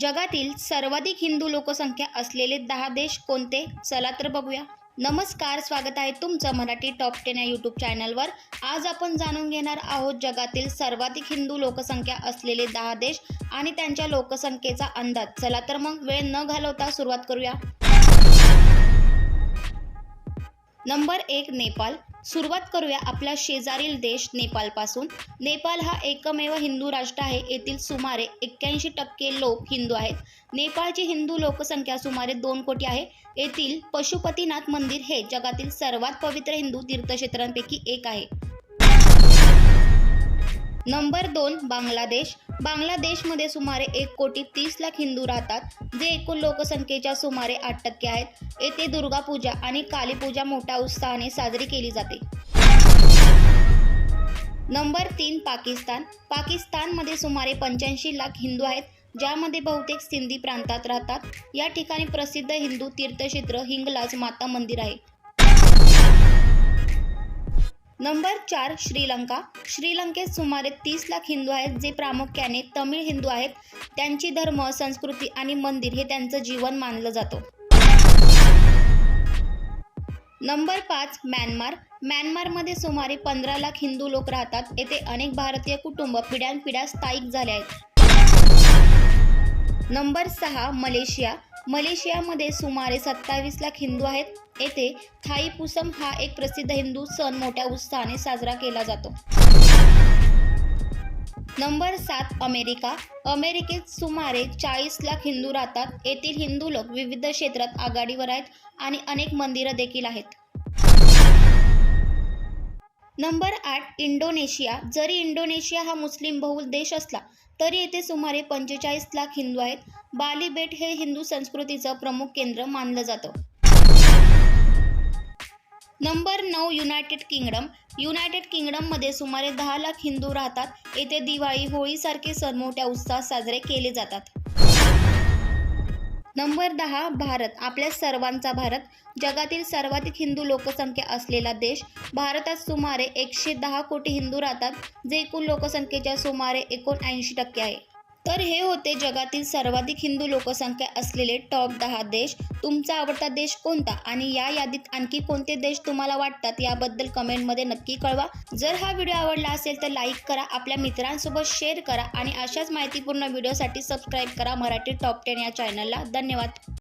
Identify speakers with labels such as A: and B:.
A: जगातील सर्वाधिक हिंदू लोकसंख्या असलेले दहा देश कोणते? चला तर बघूया. नमस्कार स्वागत आहे तुमचं मराठी टॉप टेन या यूट्यूब चॅनलवर. आज आपण जाणून घेणार आहोत जगातील सर्वाधिक हिंदू लोकसंख्या असलेले दहा देश आणि त्यांच्या लोकसंख्येचा अंदाज. चला तर मग वेळ न घालवता सुरुवात करूया. नंबर एक नेपाळ सुरुवात करूया आपल्या शेजारील देश नेपाळपासून. नेपाळ हा एकमेव हिंदू राष्ट्र आहे. येथील सुमारे एक्क्याऐंशी टक्के लोक हिंदू आहेत. नेपाळची हिंदू लोकसंख्या सुमारे दोन कोटी आहे. येथील पशुपतीनाथ मंदिर हे जगातील सर्वात पवित्र हिंदू तीर्थक्षेत्रांपैकी एक आहे. नंबर दोन बांगलादेश. बांगलादेशमध्ये सुमारे एक कोटी तीस लाख हिंदू राहतात जे एकूण लोकसंख्येच्या सुमारे आठ टक्के आहेत. येथे दुर्गा पूजा आणि कालीपूजा मोठ्या उत्साहाने साजरी केली जाते. नंबर तीन पाकिस्तान. पाकिस्तानमध्ये सुमारे पंच्याऐंशी लाख हिंदू आहेत ज्यामध्ये बहुतेक सिंधी प्रांतात राहतात. या ठिकाणी प्रसिद्ध हिंदू तीर्थक्षेत्र हिंगलाज माता मंदिर आहे. नंबर चार श्रीलंका. श्रीलंकेत सुमारे तीस लाख हिंदू आहेत जे प्रामुख्याने तमिळ हिंदू आहेत. त्यांची धर्म संस्कृती आणि मंदिर हे त्यांचं जीवन मानलं जातं. नंबर पाच म्यानमार. म्यानमारमध्ये सुमारे पंधरा लाख हिंदू लोक राहतात. येथे अनेक भारतीय कुटुंब पिढ्यानपिढ्या स्थायिक झाले आहेत. नंबर सहा मलेशिया. मलेशियामध्ये सुमारे सत्तावीस लाख हिंदू आहेत. येथे थाईपुसम हा एक प्रसिद्ध हिंदू सण मोठ्या उत्साहाने साजरा केला जातो. नंबर सात अमेरिका. अमेरिकेत सुमारे चाळीस लाख हिंदू राहतात. येथील हिंदू लोक विविध क्षेत्रात आघाडीवर आहेत आणि अनेक मंदिरं देखील आहेत. नंबर आठ इंडोनेशिया. जरी इंडोनेशिया हा मुस्लिम बहुल देश असला तरी येथे सुमारे पंचेचाळीस लाख हिंदू आहेत. बाली बेट हे हिंदू संस्कृतीचं प्रमुख केंद्र मानलं जातं. नंबर नऊ युनायटेड किंगडम. युनायटेड किंगडममध्ये सुमारे दहा लाख हिंदू राहतात. येथे दिवाळी होळीसारखे सण मोठ्या उत्साहात साजरे केले जातात. नंबर दहा भारत. आपल्या सर्वांचा भारत. जगातील सर्वाधिक हिंदू लोकसंख्या असलेला देश. भारतात सुमारे एकशे दहा कोटी हिंदू राहतात. जे एकूण लोकसंख्येच्या सुमारे एकोणऐंशी टक्के आहे. तर हे होते जगातील सर्वाधिक हिंदू लोकसंख्या असलेले टॉप दहा देश. तुमचा आवडता देश कोणता? आणि या यादीत आणखी कोणते देश तुम्हाला वाटतात? याबद्दल कमेंटमध्ये नक्की कळवा. जर हा व्हिडिओ आवडला असेल तर लाईक करा आपल्या मित्रांसोबत शेअर करा आणि अशाच माहितीपूर्ण व्हिडिओसाठी सबस्क्राईब करा मराठी टॉप टेन या चॅनलला धन्यवाद.